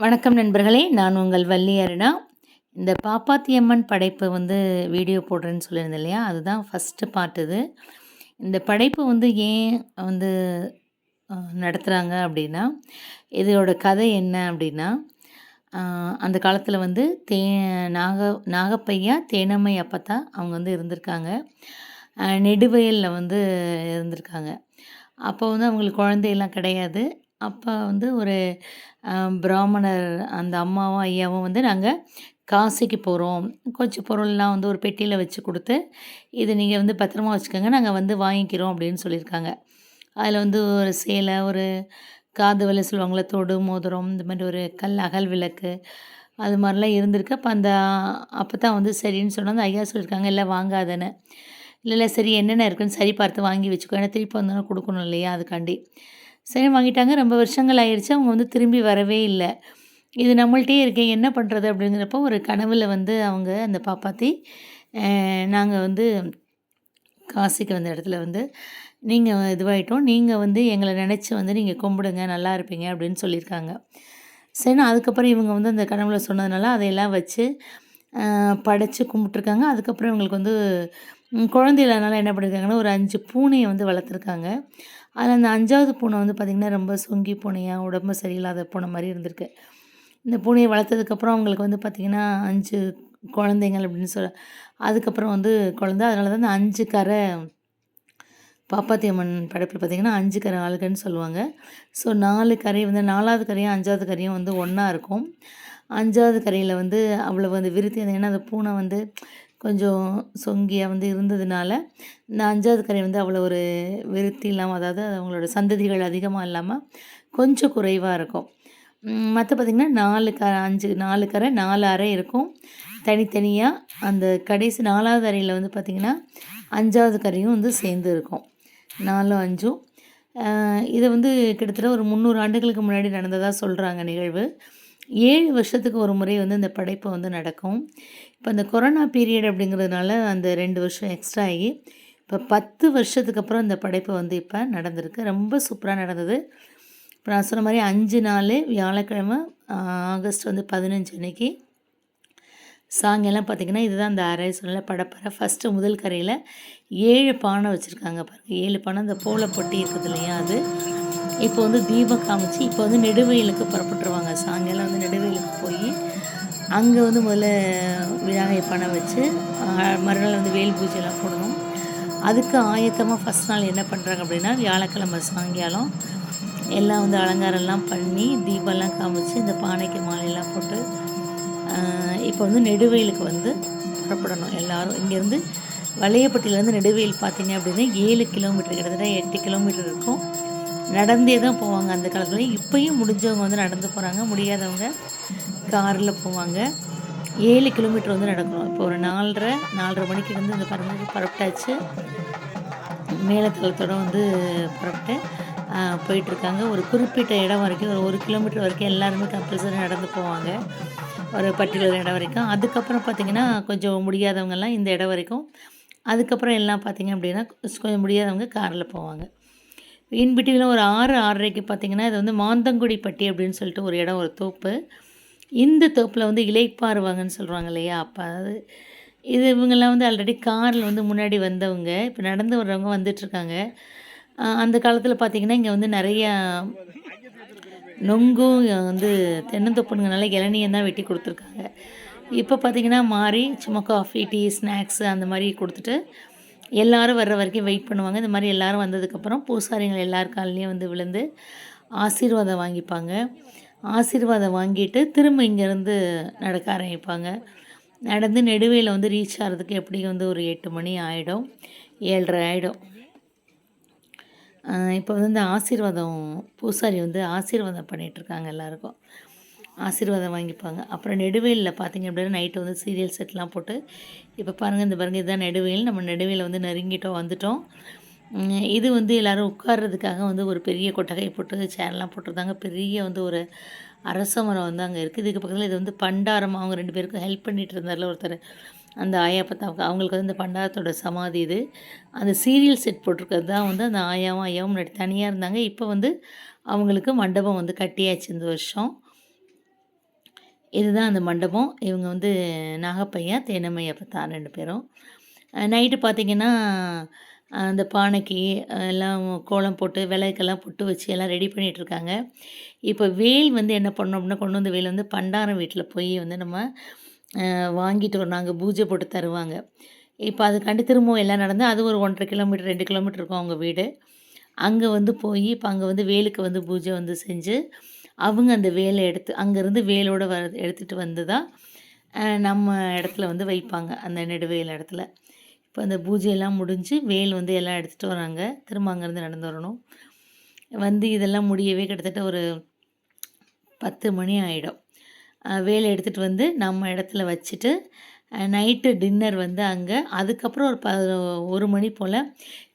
வணக்கம் நண்பர்களே நான் உங்கள் வள்ளி அருணா. இந்த பாப்பாத்தியம்மன் படைப்பு வந்து வீடியோ போடுறேன்னு சொல்லியிருந்தேன் இல்லையா? அதுதான் ஃபஸ்ட்டு பார்ட் இது. இந்த படைப்பு வந்து ஏன் வந்து நடத்துகிறாங்க அப்படின்னா இதோட கதை என்ன அப்படின்னா அந்த காலத்தில் வந்து தே நாக நாகப்பையா தேனம்மை அப்பத்தா அவங்க வந்து இருந்திருக்காங்க. நெடுவயலில் வந்து இருந்திருக்காங்க. அப்போ வந்து அவங்களுக்கு குழந்தையெல்லாம் கிடையாது. அப்போ வந்து ஒரு பிராமணர் அந்த அம்மாவும் ஐயாவும் வந்து நாங்கள் காசிக்கு போகிறோம் கொஞ்சம் பொருள்லாம் வந்து ஒரு பெட்டியில் வச்சு கொடுத்து இது நீங்கள் வந்து பத்திரமா வச்சுக்கோங்க நாங்கள் வந்து வாங்கிக்கிறோம் அப்படின்னு சொல்லியிருக்காங்க. அதில் வந்து ஒரு சேலை ஒரு காது வலை சொல்லுவாங்களே தொடு மோதிரம் இந்த மாதிரி ஒரு கல் அகல் விளக்கு அது மாதிரிலாம் இருந்திருக்கு. அப்போ அந்த அப்போ தான் வந்து சரின்னு சொன்னால் அந்த ஐயா சொல்லியிருக்காங்க இல்லை வாங்காதேன்னு. இல்லை இல்லை சரி என்னென்ன இருக்குன்னு சரி பார்த்து வாங்கி வச்சுக்கோ. ஏன்னா திருப்பி வந்தோன்னா கொடுக்கணும் இல்லையா அதுக்காண்டி. சரி வாங்கிட்டாங்க ரொம்ப வருஷங்கள் ஆயிடுச்சு அவங்க வந்து திரும்பி வரவே இல்லை. இது நம்மள்ட்டே இருக்கேன் என்ன பண்ணுறது அப்படிங்கிறப்போ ஒரு கனவில் வந்து அவங்க அந்த பாப்பாத்தி நாங்கள் வந்து காசிக்கு வந்த இடத்துல வந்து நீங்கள் இதுவாகிட்டோம் நீங்கள் வந்து எங்களை நினச்சி வந்து நீங்கள் கும்பிடுங்க நல்லா இருப்பீங்க அப்படின்னு சொல்லியிருக்காங்க. சரி அதுக்கப்புறம் இவங்க வந்து அந்த கனவுல சொன்னதுனால அதையெல்லாம் வச்சு படைத்து கும்பிட்ருக்காங்க அதுக்கப்புறம் இவங்களுக்கு வந்து குழந்தை இல்லாதனால என்ன பண்ணியிருக்காங்கன்னா ஒரு அஞ்சு பூனையை வந்து வளர்த்துருக்காங்க. அதில் அந்த அஞ்சாவது பூனை வந்து பார்த்திங்கன்னா ரொம்ப சொங்கி பூனையாக உடம்பு சரியில்லாத பூனை மாதிரி இருந்திருக்கு. இந்த பூனையை வளர்த்ததுக்கப்புறம் அவங்களுக்கு வந்து பார்த்திங்கன்னா அஞ்சு குழந்தைங்கள் அப்படின்னு சொல்ல அதுக்கப்புறம் வந்து குழந்த. அதனால தான் அந்த அஞ்சு கரை பாப்பாத்தி அம்மன் படைப்பில் பார்த்திங்கன்னா அஞ்சு கரை ஆளுகன்னு சொல்லுவாங்க. ஸோ நாலு கரை வந்து நாலாவது கரையும் அஞ்சாவது கரையும் வந்து ஒன்றா இருக்கும். அஞ்சாவது கரையில் வந்து அவ்வளோ வந்து விருத்தி ஏன்னா அந்த பூனை வந்து கொஞ்சம் சொங்கியாக வந்து இருந்ததுனால இந்த அஞ்சாவது கரை வந்து அவ்வளோ ஒரு விருத்தி இல்லாமல் அதாவது அவங்களோட சந்ததிகள் அதிகமாக இல்லாமல் கொஞ்சம் குறைவாக இருக்கும். மற்ற பார்த்திங்கன்னா நாலு க அஞ்சு நாலு கரை நாலு அறை இருக்கும். தனித்தனியாக அந்த கடைசி நாலாவது அறையில் வந்து பார்த்திங்கன்னா அஞ்சாவது கரையும் வந்து சேர்ந்து இருக்கும். நாலும் அஞ்சும். இதை வந்து கிட்டத்தட்ட ஒரு முந்நூறு ஆண்டுகளுக்கு முன்னாடி நடந்ததாக சொல்கிறாங்க நிகழ்வு. ஏழு வருஷத்துக்கு ஒரு முறை வந்து இந்த படைப்பு வந்து நடக்கும். இப்போ இந்த கொரோனா பீரியட் அப்படிங்கிறதுனால அந்த ரெண்டு வருஷம் எக்ஸ்ட்ரா ஆகி இப்போ பத்து வருஷத்துக்கு அப்புறம் இந்த படைப்பு வந்து இப்போ நடந்திருக்கு. ரொம்ப சூப்பராக நடந்தது. இப்போ நான் சொன்ன மாதிரி அஞ்சு நாள் வியாழக்கிழமை ஆகஸ்ட் வந்து பதினஞ்சு அன்னைக்கு. சாயங்காலம் பார்த்திங்கன்னா இதுதான் அந்த அரை சொன்ன படப்பறை. ஃபஸ்ட்டு முதல் கரையில் ஏழு பானை வச்சுருக்காங்க பாருங்கள் ஏழு பானை அந்த போல பொட்டி இருக்குது இல்லையா அது? இப்போ வந்து தீபம் காமிச்சு இப்போ வந்து நெடுவெயிலுக்கு புறப்பட்டுருவாங்க. சாயங்காலம் வந்து நெடுவெயிலுக்கு போய் அங்கே வந்து முதல்ல விநாயகர் பணம் வச்சு மறுநாள் வந்து வேல் பூஜைலாம் போடணும். அதுக்கு ஆயத்தமாக ஃபஸ்ட் நாள் என்ன பண்ணுறாங்க அப்படின்னா வியாழக்கிழமை சாயங்காலம் எல்லாம் வந்து அலங்காரம்லாம் பண்ணி தீபம்லாம் காமிச்சு இந்த பானைக்கு மாலையெல்லாம் போட்டு இப்போ வந்து நெடுவெயிலுக்கு வந்து புறப்படணும். எல்லோரும் இங்கேருந்து வளையப்பட்டியிலேருந்து நெடுவெயில் பார்த்தீங்க அப்படின்னா ஏழு கிலோமீட்டர் கிட்டத்தட்ட எட்டு கிலோமீட்டர் இருக்கும். நடந்தே தான் போவாங்க அந்த காலத்தில். இப்போயும் முடிஞ்சவங்க வந்து நடந்து போகிறாங்க முடியாதவங்க காரில் போவாங்க. ஏழு கிலோமீட்டர் வந்து நடக்கணும். இப்போ ஒரு நாலரை நாலரை மணிக்கு வந்து இந்த பரம புறப்பட்டாச்சு. மேலத்தளத்தோடு வந்து புறப்பட்டு போயிட்டுருக்காங்க. ஒரு குறிப்பிட்ட இடம் வரைக்கும் ஒரு ஒரு கிலோமீட்டர் வரைக்கும் எல்லாருமே கம்பல்சரி நடந்து போவாங்க. ஒரு பர்டிகுலர் இடம் வரைக்கும். அதுக்கப்புறம் பார்த்திங்கன்னா கொஞ்சம் முடியாதவங்கெல்லாம் இந்த இடம் வரைக்கும். அதுக்கப்புறம் எல்லாம் பார்த்திங்க அப்படின்னா கொஞ்சம் முடியாதவங்க காரில் போவாங்க. இன்பிட்டியில் ஒரு ஆறு ஆறரைக்கு பார்த்திங்கன்னா இது வந்து மாந்தங்குடி பட்டி அப்படின்னு சொல்லிட்டு ஒரு இடம் ஒரு தோப்பு. இந்த தோப்பில் வந்து இலைப்பாருவாங்கன்னு சொல்கிறாங்க இல்லையா? அப்போ அதாவது இது இவங்கெல்லாம் வந்து ஆல்ரெடி காரில் வந்து முன்னாடி வந்தவங்க. இப்போ நடந்து வர்றவங்க வந்துட்டுருக்காங்க. அந்த காலத்தில் பார்த்திங்கன்னா இங்கே வந்து நிறையா நொங்கும் வந்து தென்னந்தோப்புங்கிறனால இளநியம் தான் வெட்டி கொடுத்துருக்காங்க. இப்போ பார்த்திங்கன்னா மாறி சும்மா காஃபி டீ ஸ்நாக்ஸு அந்த மாதிரி கொடுத்துட்டு எல்லோரும் வர்ற வரைக்கும் வெயிட் பண்ணுவாங்க. இந்த மாதிரி எல்லோரும் வந்ததுக்கப்புறம் பூசாரிகள் எல்லார் கால்லையும் வந்து விழுந்து ஆசீர்வாதம் வாங்கிப்பாங்க. ஆசீர்வாதம் வாங்கிட்டு திரும்ப இங்கேருந்து நடக்க ஆரம்பிப்பாங்க. நடந்து நெடுவேல வந்து ரீச் ஆகிறதுக்கு எப்படி வந்து ஒரு எட்டு மணி ஆகிடும் ஏழரை ஆகிடும் இப்போ வந்து இந்த ஆசீர்வாதம் பூசாரி வந்து ஆசீர்வாதம் பண்ணிகிட்ருக்காங்க எல்லாருக்கும். ஆசீர்வாதம் வாங்கிப்பாங்க. அப்புறம் நெடுவேலில் பார்த்திங்க அப்படின்னா நைட்டு வந்து சீரியல் செட்லாம் போட்டு இப்போ பாருங்கள் இந்த பாருங்கள் இதுதான் நெடுவேல். நம்ம நெடுவேலில் வந்து நெருங்கிட்டோம் வந்துட்டோம். இது வந்து எல்லோரும் உட்கார்றதுக்காக வந்து ஒரு பெரிய கொட்டகை போட்டு சேர்லாம் போட்டிருந்தாங்க. பெரிய வந்து ஒரு அரச மரம் வந்து அங்கே இருக்குது இதுக்கு பக்கத்தில் இது வந்து பண்டாரம். அவங்க ரெண்டு பேருக்கும் ஹெல்ப் பண்ணிகிட்டு இருந்தார்ல ஒருத்தர். அந்த ஆயா பத்தாவுக்கு அவங்களுக்கு வந்து இந்த பண்டாரத்தோட சமாதி இது. அந்த சீரியல் செட் போட்டிருக்கிறது தான் வந்து அந்த ஆயாவும் ஐயாவும் முன்னாடி தனியாக இருந்தாங்க. இப்போ வந்து அவங்களுக்கு மண்டபம் வந்து கட்டியாச்சு இந்த வருஷம். இதுதான் அந்த மண்டபம். இவங்க வந்து நாகப்பையா தேனம்மையா தான் ரெண்டு பேரும். நைட்டு பார்த்திங்கன்னா அந்த பானைக்கு எல்லாம் கோலம் போட்டு விளக்கெல்லாம் பொட்டு வச்சு எல்லாம் ரெடி பண்ணிகிட்ருக்காங்க இப்போ வேல் வந்து என்ன பண்ணோம் அப்படின்னா கொண்டு வந்த வேல் வந்து பண்டாரம் வீட்டில் போய் வந்து நம்ம வாங்கிட்டு வரோம் நாங்கள் பூஜை போட்டு தருவாங்க. இப்போ அதுக்காண்டி திரும்பவும் எல்லாம் நடந்து அது ஒரு ஒன்றரை கிலோமீட்டர் ரெண்டு கிலோமீட்டர் இருக்கும் அவங்க வீடு. அங்கே வந்து போய் இப்போ அங்கே வந்து வேலுக்கு வந்து பூஜை வந்து செஞ்சு அவங்க அந்த வேலை எடுத்து அங்கேருந்து வேலோடு வர எடுத்துகிட்டு வந்து தான் நம்ம இடத்துல வந்து வைப்பாங்க அந்த நெடுவேல் இடத்துல. இப்போ அந்த பூஜையெல்லாம் முடிஞ்சு வேல் வந்து எல்லாம் எடுத்துகிட்டு வராங்க. திரும்ப அங்கேருந்து நடந்து வரணும். வந்து இதெல்லாம் முடியவே கிட்டத்தட்ட ஒரு பத்து மணி ஆகிடும் வேலை எடுத்துகிட்டு வந்து நம்ம இடத்துல வச்சுட்டு நைட்டு டின்னர் வந்து அங்கே அதுக்கப்புறம் ஒரு ப ஒரு மணி போல்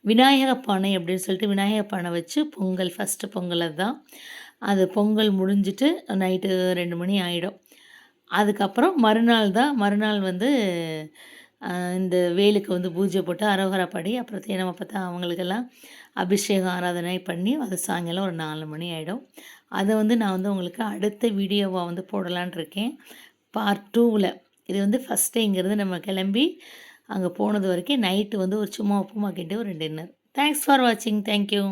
விநாயக பானை அப்படின்னு சொல்லிட்டு விநாயக பானை வச்சு பொங்கல் ஃபஸ்ட்டு பொங்கல் அதுதான். அது பொங்கல் முடிஞ்சிட்டு நைட்டு ரெண்டு மணி ஆகிடும் அதுக்கப்புறம் மறுநாள் தான் மறுநாள் வந்து இந்த வேலுக்கு வந்து பூஜை போட்டு அரோகரா படி அப்புறம் தேனம்மா பார்த்தா அவங்களுக்கெல்லாம் அபிஷேகம் ஆராதனை பண்ணி அது சாயங்காலம் ஒரு நாலு மணி ஆகிடும் அதை வந்து நான் வந்து உங்களுக்கு அடுத்த வீடியோவாக வந்து போடலான் இருக்கேன். பார்ட் டூவில் இது வந்து ஃபஸ்ட்டு இங்கேருந்து நம்ம கிளம்பி அங்கே போனது வரைக்கும் நைட்டு வந்து ஒரு சும்மா உப்புமா கேட்டு ஒரு டின்னர். தேங்க்ஸ் ஃபார் வாட்சிங் தேங்க்யூ